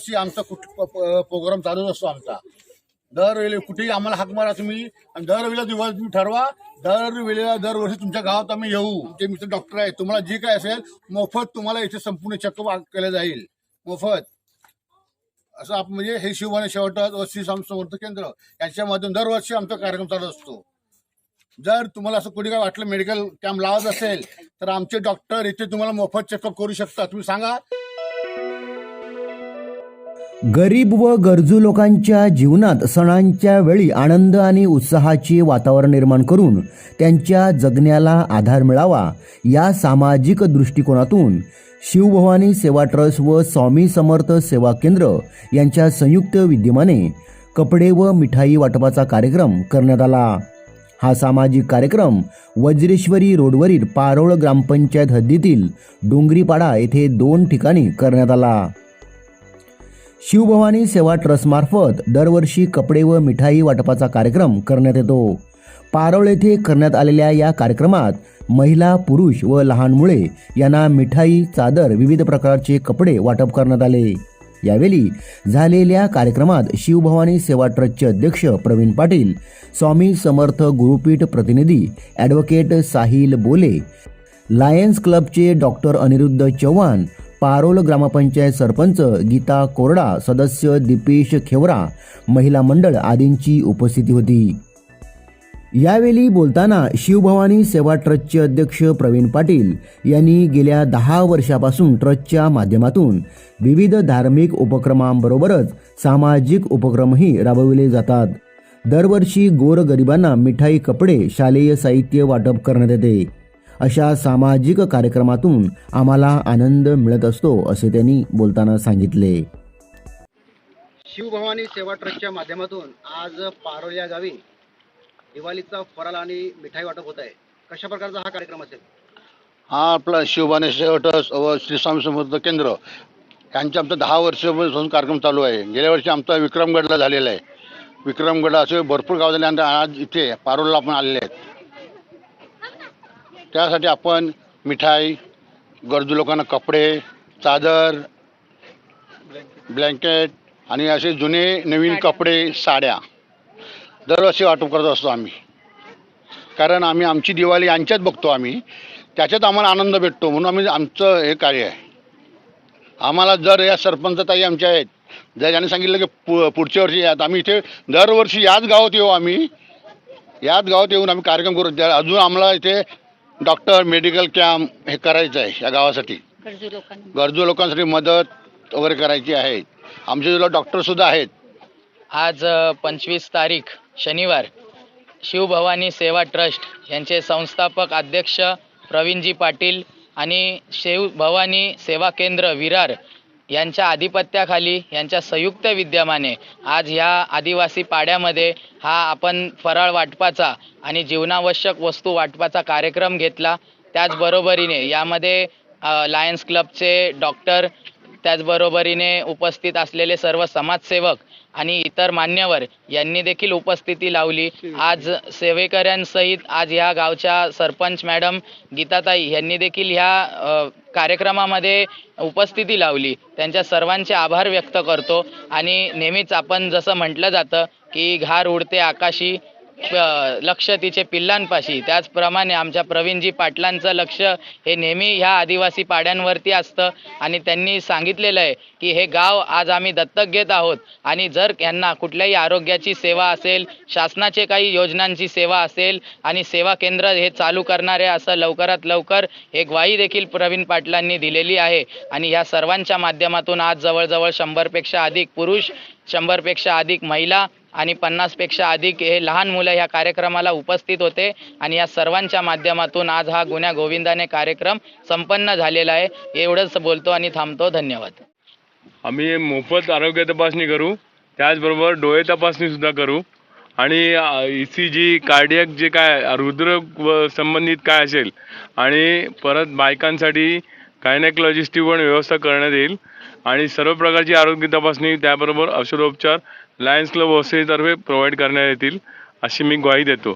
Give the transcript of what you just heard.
दरवर्षी आमचा कुठ प्रोग्राम चालूच असतो आमचा. दरवेळी कुठेही आम्हाला हाक मारा तुम्ही आणि दरवेळेला दिवस तुम्ही ठरवा. दरवेळेला दरवर्षी तुमच्या गावात आम्ही येऊ. ते मित्र डॉक्टर आहे तुम्हाला जे काय असेल मोफत तुम्हाला इथे संपूर्ण चेकअप केलं जाईल. मोफत. असं आपण म्हणजे हे शिवभाने शेवटत व श्री समर्थ केंद्र यांच्या माध्यम दरवर्षी आमचा कार्यक्रम चालू असतो. जर तुम्हाला असं कुठे काय वाटलं मेडिकल कॅम्प लावत असेल तर आमचे डॉक्टर इथे तुम्हाला मोफत चेकअप करू शकतात. तुम्ही सांगा. गरीब व गरजू लोकांच्या जीवनात सणांच्या वेळी आनंद आणि उत्साहाचे वातावरण निर्माण करून त्यांच्या जगण्याला आधार मिळावा या सामाजिक दृष्टिकोनातून शिवभवानी सेवा ट्रस्ट व स्वामी समर्थ सेवा केंद्र यांच्या संयुक्त विद्यमाने कपडे व मिठाई वाटपाचा कार्यक्रम करण्यात आला. हा सामाजिक कार्यक्रम वज्रेश्वरी रोडवरील पारोळ ग्रामपंचायत हद्दीतील डोंगरीपाडा येथे दोन ठिकाणी करण्यात आला. शिवभवानी सेवा ट्रस्टमार्फत दरवर्षी कपडे व मिठाई वाटपाचा कार्यक्रम करण्यात येतो. पारोळ येथे करण्यात आलेल्या या कार्यक्रमात महिला पुरुष व लहान मुले यांना मिठाई चादर विविध प्रकारचे कपडे वाटप करण्यात आले. यावेळी झालेल्या कार्यक्रमात शिवभवानी सेवा ट्रस्टचे अध्यक्ष प्रवीण पाटील स्वामी समर्थ गुरुपीठ प्रतिनिधी ॲडव्होकेट साहिल बोले लायन्स क्लबचे डॉक्टर अनिरुद्ध चव्हाण पारोल ग्रामपंचायत सरपंच गीता कोरडा सदस्य दीपेश खेवरा महिला मंडळ आदींची उपस्थिती होती. यावेळी बोलताना शिवभवानी सेवा ट्रस्टचे अध्यक्ष प्रवीण पाटील यांनी गेल्या दहा वर्षापासून ट्रस्टच्या माध्यमातून विविध धार्मिक उपक्रमांबरोबरच सामाजिक उपक्रमही राबविले जातात. दरवर्षी गोरगरिबांना मिठाई कपडे शालेय साहित्य वाटप करण्यात येते. अशा सामाजिक कार्यक्रमातून आम्हाला आनंद मिळत असतो असे त्यांनी बोलताना सांगितले. शिवभवानी सेवा ट्रस्टच्या माध्यमातून आज पारोल या गावी दिवाळीचा फराळ आणि मिठाई वाटप होत आहे. कशा प्रकारचा हा कार्यक्रम असेल? हा आपला शिवबाने शेवटस व श्री स्वामी समर्थ केंद्र यांचे आमचं दहा वर्षापासून कार्यक्रम चालू आहे. गेल्या वर्षी आमचा विक्रमगडला झालेला आहे. विक्रमगड असे भरपूर गाव झाले आणि आज इथे पारोलला आपण आलेले आहेत. त्यासाठी आपण मिठाई गरजू लोकांना कपडे चादर ब्लँकेट आणि असे जुने नवीन कपडे साड्या. दरवर्षी वाटप करत असतो आम्ही. कारण आम्ही आमची दिवाळी यांच्यात बघतो आम्ही. त्याच्यात आम्हाला आनंद भेटतो म्हणून आम्ही आमचं हे कार्य आहे. आम्हाला जर या सरपंच ताई आमच्या आहेत जर यांनी सांगितलं की पु पुढच्या वर्षी यात आम्ही इथे दरवर्षी याच गावात येऊ आम्ही. याच गावात येऊन आम्ही कार्यक्रम करू. अजून आम्हाला इथे डॉक्टर मेडिकल कॅम्प हे करायचं आहे या गावासाठी. गरजू लोकांना. गरजू लोकांसाठी मदत वगैरे करायची आहे. आमच्या जिल्हा डॉक्टरसुद्धा आहेत. आज पंचवीस तारीख शनिवार शिवभवानी सेवा ट्रस्ट यांचे संस्थापक अध्यक्ष प्रवीणजी पाटील आणि शिवभवानी सेवा केंद्र विरार यांच्या आधिपत्याखाली यांच्या संयुक्त विद्यमाने आज ह्या आदिवासी पाड्यामध्ये हा आपण फराळ वाटपाचा आणि जीवनावश्यक वस्तू वाटपाचा कार्यक्रम घेतला. त्याचबरोबरीने यामध्ये लायन्स क्लबचे डॉक्टर त्याचबरोबरीने उपस्थित असलेले सर्व समाजसेवक आणि इतर मान्यवर यांनी देखील उपस्थिती लावली. आज सेवेकऱ्यांसहित आज ह्या गावच्या सरपंच मॅडम गीताताई यांनी देखील ह्या कार्यक्रमामध्ये उपस्थिती लावली. त्यांच्या सर्वांचे आभार व्यक्त करतो. आणि नेहमीच आपण जसं म्हटलं जातं की घार उडते आकाशी लक्ष तिचे पिल्लांपाशी. त्याचप्रमाणे आमच्या प्रवीणजी पाटलांचं लक्ष हे नेहमी ह्या आदिवासी पाड्यांवरती असतं. आणि त्यांनी सांगितलेलं आहे की हे गाव आज आम्ही दत्तक घेत आहोत. आणि जर यांना कुठल्याही आरोग्याची सेवा असेल शासनाचे काही योजनांची सेवा असेल आणि सेवा केंद्र हे चालू करणारे असं लवकरात लवकर एक ग्वाही देखील प्रवीण पाटलांनी दिलेली आहे. आणि ह्या सर्वांच्या माध्यमातून आज जवळजवळ शंभरपेक्षा अधिक पुरुष शंभरपेक्षा अधिक महिला आणि पन्नासपेक्षा अधिक हे लहान मुलं ह्या कार्यक्रमाला उपस्थित होते. आणि या सर्वांच्या माध्यमातून आज हा गुन्ह्या गोविंदाने कार्यक्रम संपन्न झालेला आहे. एवढंच बोलतो आणि थांबतो. धन्यवाद. आम्ही मोफत आरोग्य तपासणी करू. त्याचबरोबर डोळे तपासणी सुद्धा करू. आणि ई सी जी कार्डियक जे काय रुद्र व संबंधित काय असेल आणि परत बायकांसाठी गायनेकॉलॉजिस्टची पण व्यवस्था करण्यात येईल. आणि सर्व प्रकारची आरोग्य तपासणी त्याबरोबर औषधोपचार लायन्स क्लब वसईतर्फे प्रोव्हाइड करण्यात येतील अशी मी ग्वाही देतो.